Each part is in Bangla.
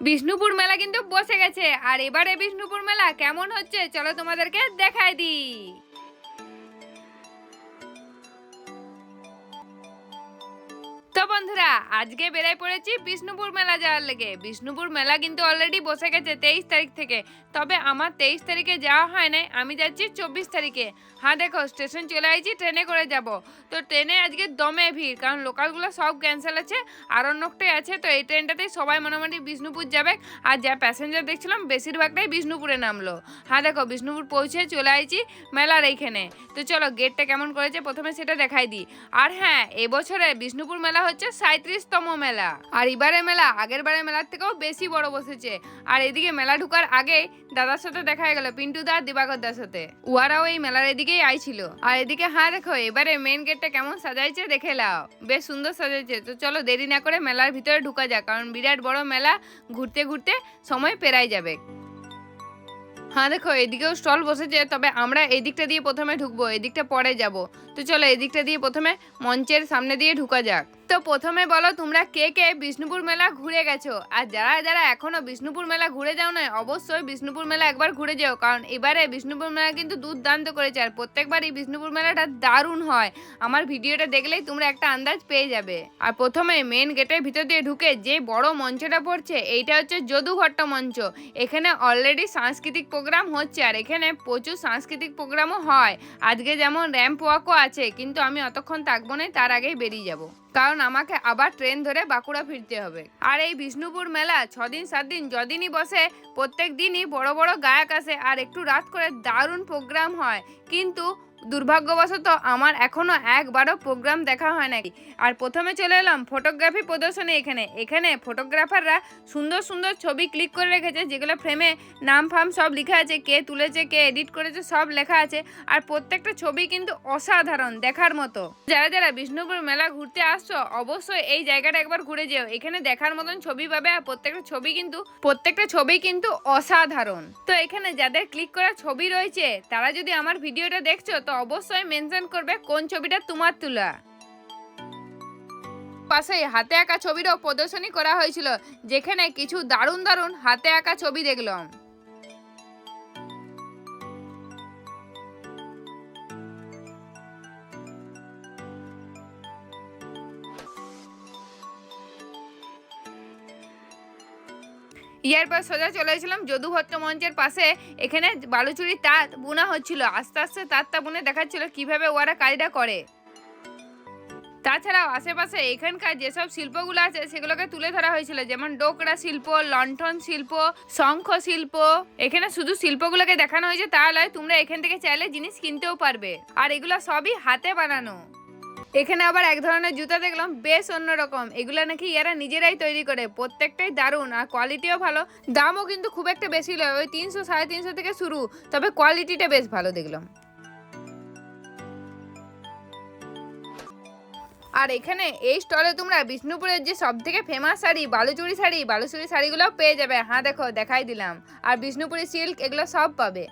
বিষ্ণুপুর মেলা কিন্তু বসে গেছে। আর এবারে বিষ্ণুপুর মেলা কেমন হচ্ছে? চলো তোমাদেরকে দেখায় দিই। বন্ধুরা, আজকে বেরাই পড়েছি বিষ্ণুপুর মেলা যাওয়ার লেগে। বিষ্ণুপুর মেলা কিন্তু অলরেডি বসে গেছে তেইশ তারিখ থেকে। তবে আমার তেইশ তারিখে যাওয়া হয় নাই, আমি যাচ্ছি চব্বিশ তারিখে। হ্যাঁ দেখো স্টেশন চলে আসছি ট্রেনে করে যাব। তো ট্রেনে আজকে দমে ভিড়, কারণ লোকালগুলো সব ক্যান্সেল আছে আরণ্যকটাই আছে, তো এই ট্রেনটাতেই সবাই মোটামুটি বিষ্ণুপুর যাবে। আর যা প্যাসেঞ্জার দেখছিলাম, বেশিরভাগটাই বিষ্ণুপুরে নামলো। হ্যাঁ দেখো, বিষ্ণুপুর পৌঁছে চলে আইছি মেলার এইখানে। তো চলো গেটটা কেমন করেছে, প্রথমে সেটা দেখাই দিই। আর হ্যাঁ এবছরে বিষ্ণুপুর মেলা হচ্ছে সাঁত্রিশতম মেলা। আর এবারে মেলা আগের বারের মেলার থেকেও বেশি বড় বসেছে। আর এদিকে মেলা ঢুকার আগে দাদার সাথে দেখা গেল পিন্টু দা দিবাকর দার সাথে। উহারাও এই মেলার এদিকেই আইছিল। আর এদিকে হ্যাঁ দেখো, এবারে মেন গেটটা কেমন সাজাইছে দেখে লাও বেশ সুন্দর সাজাইছে। তো চলো দেরি না করে মেলার ভিতরে ঢুকা যাক, কারণ বিরাট বড় মেলা ঘুরতে ঘুরতে সময় পেরাই যাবে। হ্যাঁ দেখো, এদিকেও স্টল বসেছে, তবে আমরা এদিকটা দিয়ে প্রথমে ঢুকবো এদিকটা পরে যাব। তো চলো এদিকটা দিয়ে প্রথমে মঞ্চের সামনে দিয়ে ঢুকা যাক। তো প্রথমে বলো তোমরা কে কে বিষ্ণুপুর মেলা ঘুরে গেছো? আর যারা যারা এখনও বিষ্ণুপুর মেলা ঘুরে যাও না অবশ্যই বিষ্ণুপুর মেলা একবার ঘুরে যাও, কারণ এবারে বিষ্ণুপুর মেলা কিন্তু দুর্দান্ত করেছে, আর প্রত্যেকবারই বিষ্ণুপুর মেলাটা দারুণ হয়। আমার ভিডিওটা দেখলেই তোমরা একটা আন্দাজ পেয়ে যাবে। আর প্রথমে মেন গেটের ভিতর দিয়ে ঢুকে যে বড় মঞ্চটা পড়ছে, এইটা হচ্ছে যদুঘট্ট মঞ্চ। এখানে অলরেডি সাংস্কৃতিক প্রোগ্রাম হচ্ছে, আর এখানে প্রচুর সাংস্কৃতিক প্রোগ্রামও হয়। আজকে যেমন র্যাম্প ওয়াকও আছে, কিন্তু আমি অতক্ষণ থাকব না, তার আগেই বেরিয়ে যাব। কারণ আমাকে আবার ট্রেন ধরে বাঁকুড়া ফিরতে হবে। আর এই বিষ্ণুপুর মেলা ছদিন সাত দিন যদিনই বসে, প্রত্যেক দিনই বড় বড় গায়ক আসে আর একটু রাত করে দারুণ প্রোগ্রাম হয়। কিন্তু দুর্ভাগ্যবশত আমার এখনও একবারও প্রোগ্রাম দেখা হয় নাকি আর প্রথমে চলে এলাম ফটোগ্রাফি প্রদর্শনী এখানে। এখানে ফটোগ্রাফাররা সুন্দর সুন্দর ছবি ক্লিক করে রেখেছে, যেগুলো ফ্রেমে নাম, ফাম সব লেখা আছে, কে তুলেছে, কে এডিট করেছে, সব লেখা আছে। আর প্রত্যেকটা ছবি কিন্তু অসাধারণ দেখার মতো। যারা যারা বিষ্ণুপুর মেলা ঘুরতে আসছো, অবশ্যই এই জায়গাটা একবার ঘুরে যেও। এখানে দেখার মতন ছবি পাবে আর প্রত্যেকটা ছবি কিন্তু, প্রত্যেকটা ছবি কিন্তু অসাধারণ। তো এখানে যাদের ক্লিক করা ছবি রয়েছে, তারা যদি আমার ভিডিওটা দেখছ তো অবশ্যই মেনশন করবে কোন ছবিটা তোমার তোলা। পাশে হাতে আঁকা ছবিরও প্রদর্শনী করা হয়েছিল, যেখানে কিছু দারুণ দারুণ হাতে আঁকা ছবি দেখলাম। ইয়ারপর সোজা চলে এসেছিলাম যদু মঞ্চের পাশে। এখানে বালুচুরি তাঁত বোনা হচ্ছিল। আস্তে আস্তে তাঁতটা বুনে দেখাচ্ছিল কীভাবে ওরা কাজটা করে। তাছাড়াও আশেপাশে এখানকার যেসব শিল্পগুলো আছে, সেগুলোকে তুলে ধরা হয়েছিল। যেমন ডোকরা শিল্প, লণ্ঠন শিল্প, শঙ্খ শিল্প। এখানে শুধু শিল্পগুলোকে দেখানো হয়েছে তাহলে তোমরা এখান থেকে চাইলে জিনিস কিনতেও পারবে। আর এগুলো সবই হাতে বানানো। এখানে আবার এক ধরনের জুতা দেখলাম, বেশ অন্যরকম। এগুলো নাকি এরা নিজেরাই তৈরি করে, প্রত্যেকটাই দারুণ আর কোয়ালিটিও ভালো। দামও কিন্তু খুব একটা বেশি নয়, ওই তিনশো, সাড়ে তিনশো থেকে শুরু, তবে কোয়ালিটিটা বেশ ভালো দেখলাম। আর এখানে এই স্টলে তোমরা বিষ্ণুপুরের যে সব থেকে ফেমাস শাড়ি, বালুচুরি শাড়ি, বালুচুরি শাড়িগুলো পেয়ে যাবে। হ্যাঁ দেখো, দেখাই দিলাম। আর বিষ্ণুপুরি সিল্ক এগুলো সব পাবে।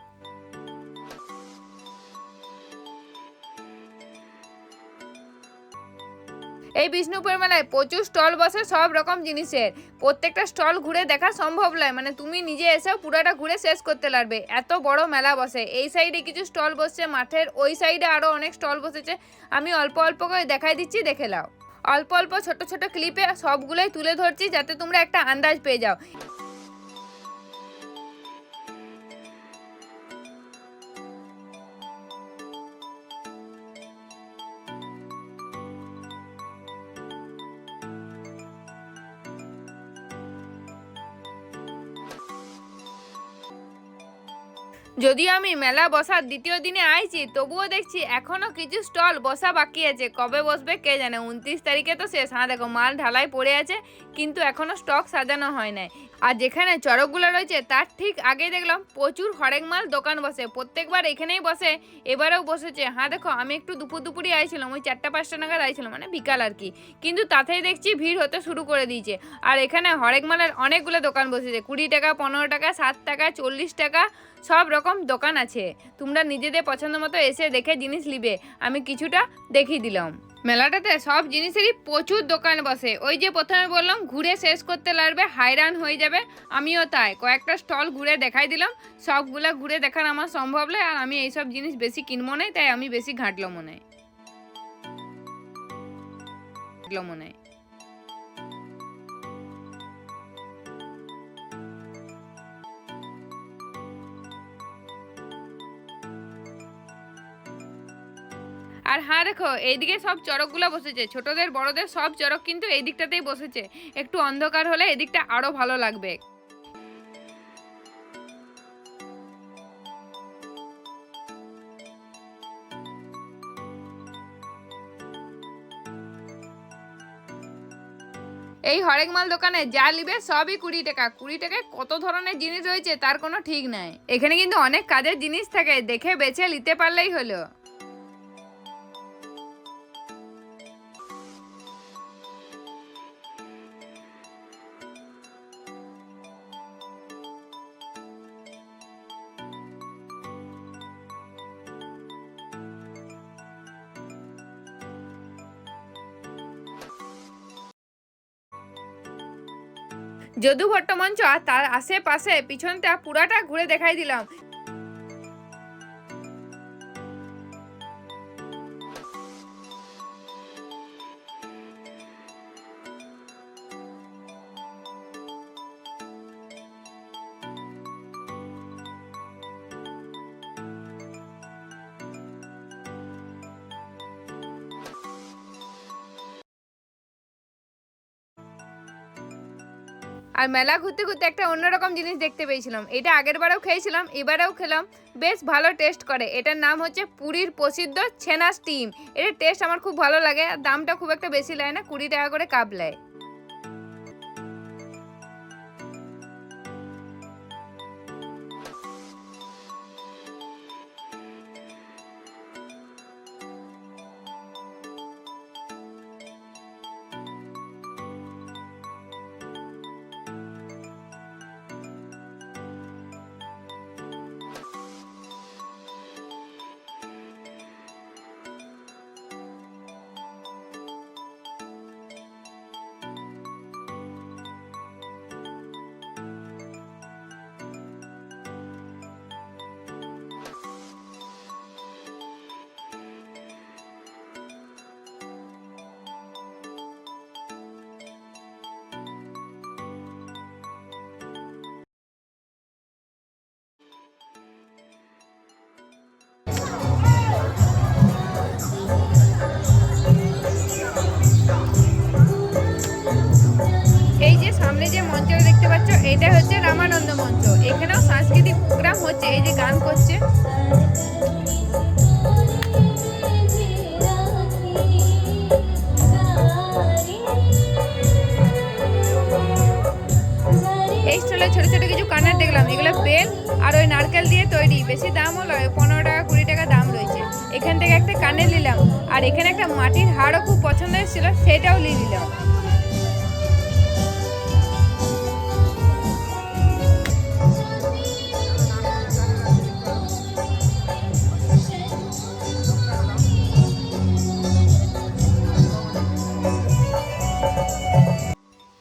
এই বিষ্ণুপুর মেলায় প্রচুর স্টল বসে সব রকম জিনিসের। প্রত্যেকটা স্টল ঘুরে দেখা সম্ভব নয় মানে তুমি নিজে এসেও পুরোটা ঘুরে শেষ করতে পারবে। এত বড় মেলা বসে। এই সাইডে কিছু স্টল বসছে, মাঠের ওই সাইডে আরও অনেক স্টল বসেছে। আমি অল্প অল্প করে দেখাই দিচ্ছি, দেখে নাও। অল্প অল্প ছোট ছোট ক্লিপে সবগুলোই তুলে ধরছি, যাতে তোমরা একটা আন্দাজ পেয়ে যাও। যদিও আমি মেলা বসার দ্বিতীয় দিনে আইছি, তবুও দেখছি এখনও কিছু স্টল বসা বাকি আছে। কবে বসবে কে জানে? উনত্রিশ তারিখে তো শেষ। হ্যাঁ দেখো, মাল ঢালাই পড়ে আছে, কিন্তু এখনও স্টক সাজানো হয় নাই। আর যেখানে চড়কগুলো রয়েছে, তার ঠিক আগে দেখলাম প্রচুর হরেক মাল দোকান বসে। প্রত্যেকবার এখানেই বসে, এবারেও বসেছে। হ্যাঁ দেখো, আমি একটু দুপুর দুপুরই আইছিলাম, ওই চারটা পাঁচটা নাগাদ আইছিলাম মানে বিকাল আর কি। কিন্তু তাতেই দেখছি ভিড় হতে শুরু করে দিয়েছে। আর এখানে হরেক মালের অনেকগুলো দোকান বসেছে, কুড়ি টাকা, পনেরো টাকা, সাত টাকা, চল্লিশ টাকা, সব রকম দোকান আছে। তোমরা নিজেদের পছন্দ মতো এসে দেখে জিনিস নিবে। আমি কিছুটা দেখিয়ে দিলাম। মেলাটাতে সব জিনিসেরই প্রচুর দোকান বসে। ওই যে প্রথমে বললাম, ঘুরে শেষ করতে লাগবে, হাইরান হয়ে যাবে। আমিও তাই, কয়েকটা স্টল ঘুরে দেখাই দিলাম। সবগুলা ঘুরে দেখার আমার সম্ভব নয়, আর আমি এইসব জিনিস বেশি কিনবো নাই, তাই আমি বেশি ঘাটলো মনে হয়। মনে হয়। আর হ্যাঁ দেখো, এইদিকে সব চড়কগুলো বসেছে। ছোটদের, বড়দের সব চড়ক কিন্তু এই দিকটাতেই বসেছে। একটু অন্ধকার হলে এদিকটা আরও ভালো লাগবে। এই হরেক মাল দোকানে যা নিবে সবই কুড়ি টাকা। কুড়ি টাকায় কত ধরনের জিনিস রয়েছে তার কোনো ঠিক নাই। এখানে কিন্তু অনেক কাজের জিনিস থাকে, দেখে বেছে নিতে পারলেই হলো। যদু ভট্টমঞ্চ আর তার আশেপাশে পিছনটা পুরাটা ঘুরে দেখাই দিলাম। আর মেলা ঘুরতে ঘুরতে একটা অন্যরকম জিনিস দেখতে পেয়েছিলাম। এটা আগের বারেও খেয়েছিলাম, এবারেও খেলাম। বেশ ভালো টেস্ট করে। এটার নাম হচ্ছে পুরীর প্রসিদ্ধ ছেনা স্টিম এটার টেস্ট আমার খুব ভালো লাগে, আর দামটা খুব একটা বেশি লাগে না, কুড়ি টাকা করে কাপ নেয়। সামনে যে মঞ্চটা দেখতে পাচ্ছ এটা হচ্ছে রামানন্দ মঞ্চ। এখানেও সাংস্কৃতিক প্রোগ্রাম হচ্ছে, এই যে গান করছে। এই স্টলে ছোট ছোট কিছু কানের দেখলাম, এগুলো বেল আর ওই নারকেল দিয়ে তৈরি। বেশি দাম হলো পনেরো টাকা, কুড়ি টাকা দাম রয়েছে। এখান থেকে একটা কানের নিলাম, আর এখানে একটা মাটির হাড়ও খুব পছন্দ হয়েছিল, সেটাও নিয়ে নিলাম।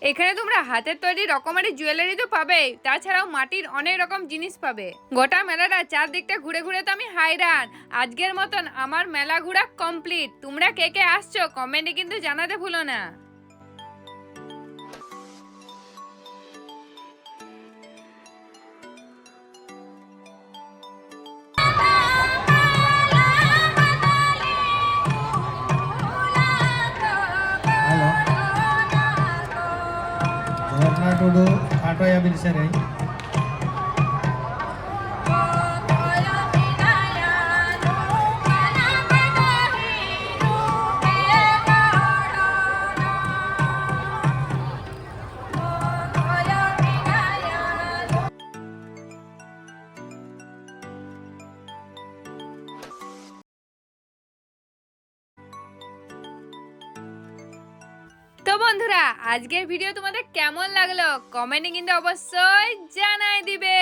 এখানে তোমরা হাতের তৈরি রকমারি জুয়েলারি তো পাবে তাছাড়াও মাটির অনেক রকম জিনিস পাবে। গোটা মেলাটা চারদিকটা ঘুরে ঘুরে তো আমি হাইরান আজকের মতন আমার মেলা ঘোরা কমপ্লিট তোমরা কে কে আসছো কমেন্টে কিন্তু জানাতে ভুলো না। ऑटो ऑटो या बिल सर है বন্ধুরা আজকের ভিডিও তোমাদের কেমন লাগল? কমেন্টে কিন্তু অবশ্যই জানাই দিবে।